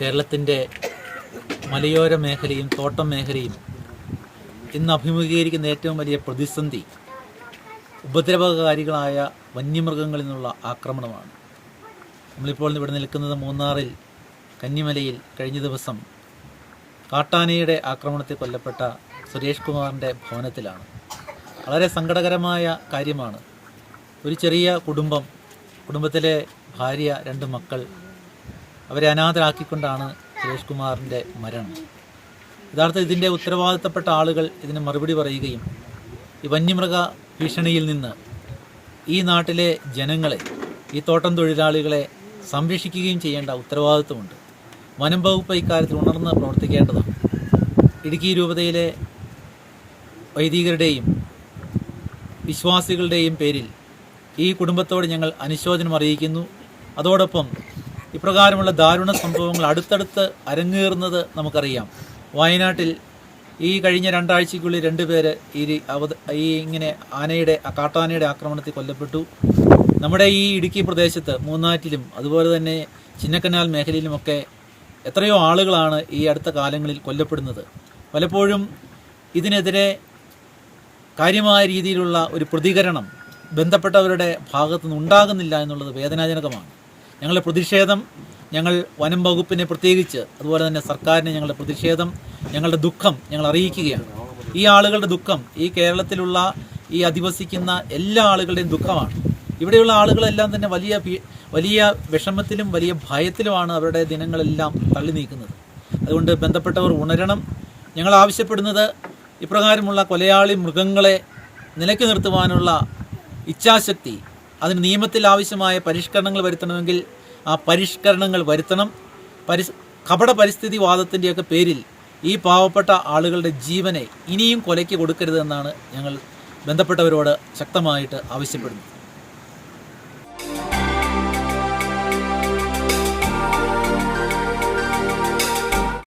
കേരളത്തിന്റെ മലയോര മേഖലയും തോട്ടം മേഖലയും ഇന്ന് അഭിമുഖീകരിക്കുന്ന ഏറ്റവും വലിയ പ്രതിസന്ധി ഉപദ്രവകാരികളായ വന്യമൃഗങ്ങളിൽ നിന്നുള്ള ആക്രമണമാണ്. നമ്മളിപ്പോൾ ഇവിടെ നിൽക്കുന്നത് മൂന്നാറിൽ കന്നിമലയിൽ കഴിഞ്ഞ ദിവസം കാട്ടാനയുടെ ആക്രമണത്തിൽ കൊല്ലപ്പെട്ട സുരേഷ് കുമാറിന്റെ ഭവനത്തിലാണ്. വളരെ സങ്കടകരമായ കാര്യമാണ്. ഒരു ചെറിയ കുടുംബം കുടുംബത്തിലെ ഭാര്യ രണ്ട് മക്കൾ അവരെ അനാഥരാക്കിക്കൊണ്ടാണ് സുരേഷ് കുമാറിന്റെ മരണം. യഥാർത്ഥ ഇതിന്റെ ഉത്തരവാദിത്തപ്പെട്ട ആളുകൾ ഇതിന് മറുപടി പറയുകയും ഈ വന്യമൃഗ ഭീഷണിയിൽ നിന്ന് ഈ നാട്ടിലെ ജനങ്ങളെ ഈ തോട്ടം തൊഴിലാളികളെ സംരക്ഷിക്കുകയും ചെയ്യേണ്ട ഉത്തരവാദിത്വമുണ്ട്. വനം വകുപ്പ് ഇക്കാര്യത്തിൽ ഉണർന്ന് പ്രവർത്തിക്കേണ്ടതാണ്. ഇടുക്കി രൂപതയിലെ വൈദികരുടെയും വിശ്വാസികളുടെയും പേരിൽ ഈ കുടുംബത്തോട് ഞങ്ങൾ അനുശോചനം അറിയിക്കുന്നു. അതോടൊപ്പം ഇപ്രകാരമുള്ള ദാരുണ സംഭവങ്ങൾ അടുത്തടുത്ത് അരങ്ങേറുന്നത് നമുക്കറിയാം. വയനാട്ടിൽ ഈ കഴിഞ്ഞ രണ്ടാഴ്ചയ്ക്കുള്ളിൽ രണ്ടുപേര് ഈ അവത ഈ ഇങ്ങനെ ആനയുടെ കാട്ടാനയുടെ ആക്രമണത്തിൽ കൊല്ലപ്പെട്ടു. നമ്മുടെ ഈ ഇടുക്കി പ്രദേശത്ത് മൂന്നാറ്റിലും അതുപോലെ തന്നെ ചിന്നക്കനാൽ മേഖലയിലുമൊക്കെ എത്രയോ ആളുകളാണ് ഈ അടുത്ത കാലങ്ങളിൽ കൊല്ലപ്പെടുന്നത്. പലപ്പോഴും ഇതിനെതിരെ കാര്യമായ രീതിയിലുള്ള ഒരു പ്രതികരണം ബന്ധപ്പെട്ടവരുടെ ഭാഗത്തു നിന്ന് ഉണ്ടാകുന്നില്ല എന്നുള്ളത് വേദനാജനകമാണ്. ഞങ്ങളുടെ പ്രതിഷേധം ഞങ്ങൾ വനം വകുപ്പിനെ പ്രത്യേകിച്ച് അതുപോലെ തന്നെ സർക്കാരിനെ ഞങ്ങളുടെ പ്രതിഷേധം ഞങ്ങളുടെ ദുഃഖം ഞങ്ങൾ അറിയിക്കുകയാണ്. ഈ ആളുകളുടെ ദുഃഖം ഈ കേരളത്തിലുള്ള ഈ അധിവസിക്കുന്ന എല്ലാ ആളുകളുടെയും ദുഃഖമാണ്. ഇവിടെയുള്ള ആളുകളെല്ലാം തന്നെ വലിയ വലിയ വിഷമത്തിലും വലിയ ഭയത്തിലുമാണ് അവരുടെ ദിനങ്ങളെല്ലാം തള്ളി നീക്കുന്നത്. അതുകൊണ്ട് ബന്ധപ്പെട്ടവർ ഉണരണം. ഞങ്ങൾ ആവശ്യപ്പെടുന്നത് ഇപ്രകാരമുള്ള കൊലയാളി മൃഗങ്ങളെ നിലയ്ക്ക് നിർത്തുവാനുള്ള ഇച്ഛാശക്തി അതിന് നിയമത്തിൽ ആവശ്യമായ പരിഷ്കരണങ്ങൾ വരുത്തണമെങ്കിൽ ആ പരിഷ്കരണങ്ങൾ വരുത്തണം. പരിസ് കപട പരിസ്ഥിതി വാദത്തിന്റെയൊക്കെ പേരിൽ ഈ പാവപ്പെട്ട ആളുകളുടെ ജീവനെ ഇനിയും കൊലയ്ക്ക് കൊടുക്കരുതെന്നാണ് ഞങ്ങൾ ബന്ധപ്പെട്ടവരോട് ശക്തമായിട്ട് ആവശ്യപ്പെടുന്നത്.